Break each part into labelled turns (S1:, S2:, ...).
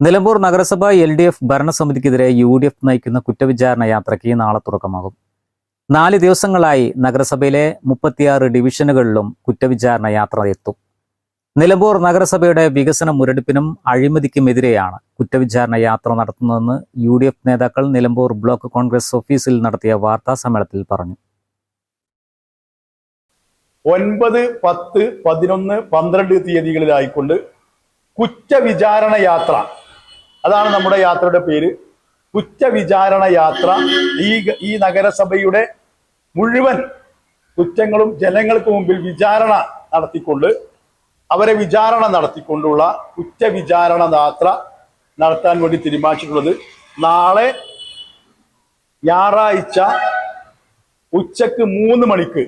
S1: Nilambur നഗരസഭ L D F ഭരണസമിതിക്കെതിരെ U D F നയിക്കുന്ന കുറ്റവിചാരണ യാത്രയ്ക്ക് നാളെ തുടക്കമാകും. നാല് ദിവസങ്ങളായി നഗരസഭയിലെ മുപ്പത്തിയാറ് ഡിവിഷനുകളിലും കുറ്റവിചാരണ യാത്ര എത്തും. നിലമ്പൂർ നഗരസഭയുടെ വികസന മുരടിപ്പിനും അഴിമതിക്കുമെതിരെയാണ് കുറ്റവിചാരണ യാത്ര നടത്തുന്നതെന്ന് യു ഡി എഫ് നേതാക്കൾ നിലമ്പൂർ ബ്ലോക്ക് കോൺഗ്രസ് ഓഫീസിൽ നടത്തിയ വാർത്താ സമ്മേളനത്തിൽ പറഞ്ഞു.
S2: ഒൻപത് പത്ത് പതിനൊന്ന് പന്ത്രണ്ട് തീയതികളിലായിക്കൊണ്ട് കുറ്റവിചാരണ യാത്ര അതാണ് നമ്മുടെ യാത്രയുടെ പേര്. കുറ്റവിചാരണ യാത്ര. ഈ ഈ നഗരസഭയുടെ മുഴുവൻ കുറ്റങ്ങളും ജനങ്ങൾക്ക് മുമ്പിൽ വിചാരണ നടത്തിക്കൊണ്ട് അവരെ വിചാരണ നടത്തിക്കൊണ്ടുള്ള കുറ്റവിചാരണ യാത്ര നടത്താൻ വേണ്ടി തീരുമാനിച്ചിട്ടുള്ളത് നാളെ ഞായറാഴ്ച ഉച്ചയ്ക്ക് മൂന്ന് മണിക്ക്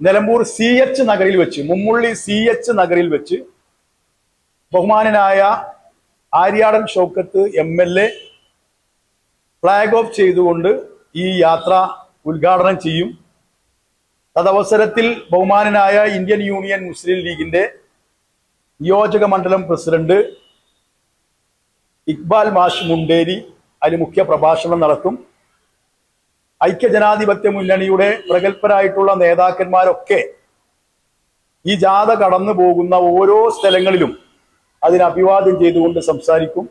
S2: നിലമ്പൂർ സി എച്ച് നഗറിൽ വെച്ച് മുമ്മുള്ളി സി എച്ച് നഗറിൽ വെച്ച് ബഹുമാനനായ Aryadan Shoukath M L A flag off ചെയ്തുകൊണ്ട് ഈ യാത്ര ഉദ്ഘാടനം ചെയ്യും. തദവസരത്തിൽ ബഹുമാനനായ ഇന്ത്യൻ യൂണിയൻ മുസ്ലിം ലീഗിന്റെ നിയോജക മണ്ഡലം പ്രസിഡന്റ് ഇക്ബാൽ മാഷ് മുണ്ടേരി അതിന് മുഖ്യ പ്രഭാഷണം നടത്തും. ഐക്യജനാധിപത്യ മുന്നണിയുടെ പ്രഗത്ഭരായിട്ടുള്ള നേതാക്കന്മാരൊക്കെ ഈ ജാഥ കടന്നു പോകുന്ന ഓരോ സ്ഥലങ്ങളിലും അതിന് അഭിവാദ്യം ചെയ്തുകൊണ്ട് സംസാരിക്കും.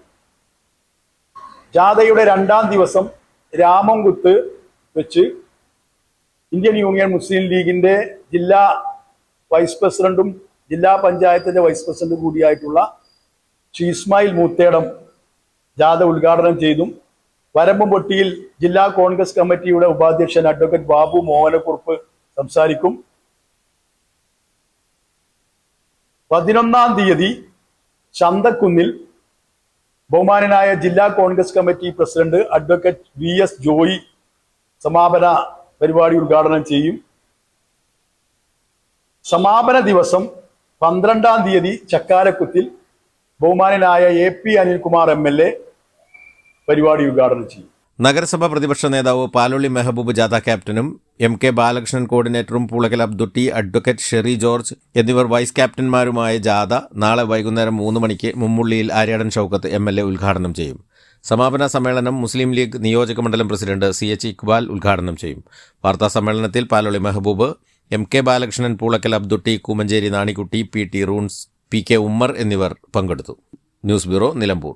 S2: ജാഥയുടെ രണ്ടാം ദിവസം രാമംകുത്ത് വെച്ച് ഇന്ത്യൻ യൂണിയൻ മുസ്ലിം ലീഗിന്റെ ജില്ലാ വൈസ് പ്രസിഡന്റും ജില്ലാ പഞ്ചായത്തിന്റെ വൈസ് പ്രസിഡന്റും കൂടിയായിട്ടുള്ള ശ്രീ ഇസ്മായിൽ മൂത്തേടം ജാഥ ഉദ്ഘാടനം ചെയ്തും. വരമ്പുപൊട്ടിയിൽ ജില്ലാ കോൺഗ്രസ് കമ്മിറ്റിയുടെ ഉപാധ്യക്ഷൻ അഡ്വക്കേറ്റ് ബാബു മോഹനക്കുറുപ്പ് സംസാരിക്കും. പതിനൊന്നാം തീയതി ചന്തക്കുന്നിൽ ബഹുമാനനായ ജില്ലാ Congress committee president advocate V S Joy സമാപന പരിപാടി ഉദ്ഘാടനം ചെയ്യും. സമാപന ദിവസം പന്ത്രണ്ടാം തീയതി ചക്കാരക്കുത്തിൽ ബഹുമാനനായ A P Anilkumar M L A പരിപാടി ഉദ്ഘാടനം ചെയ്യും.
S3: നഗരസഭ പ്രതിപക്ഷ നേതാവ് പാലോളി മെഹബൂബ് ജാഥ ക്യാപ്റ്റനും എം കെ ബാലകൃഷ്ണൻ കോർഡിനേറ്ററും Poolakkal Abdutty advocate Sherry George എന്നിവർ വൈസ് ക്യാപ്റ്റന്മാരുമായ ജാഥ നാളെ വൈകുന്നേരം മൂന്ന് മണിക്ക് മുമ്മുള്ളിയിൽ Aryadan Shoukath M L A ഉദ്ഘാടനം ചെയ്യും. സമാപന സമ്മേളനം മുസ്ലിം ലീഗ് നിയോജക മണ്ഡലം പ്രസിഡന്റ് സി എച്ച് ഇക്ബാൽ ഉദ്ഘാടനം ചെയ്യും. വാർത്താ സമ്മേളനത്തിൽ Paloli Mehaboob M K Balakrishnan Poolakkal Abdutty Kumancheri Nanikutty P T റൂൺസ് P K Ummer എന്നിവർ പങ്കെടുത്തു. News bureau Nilambur.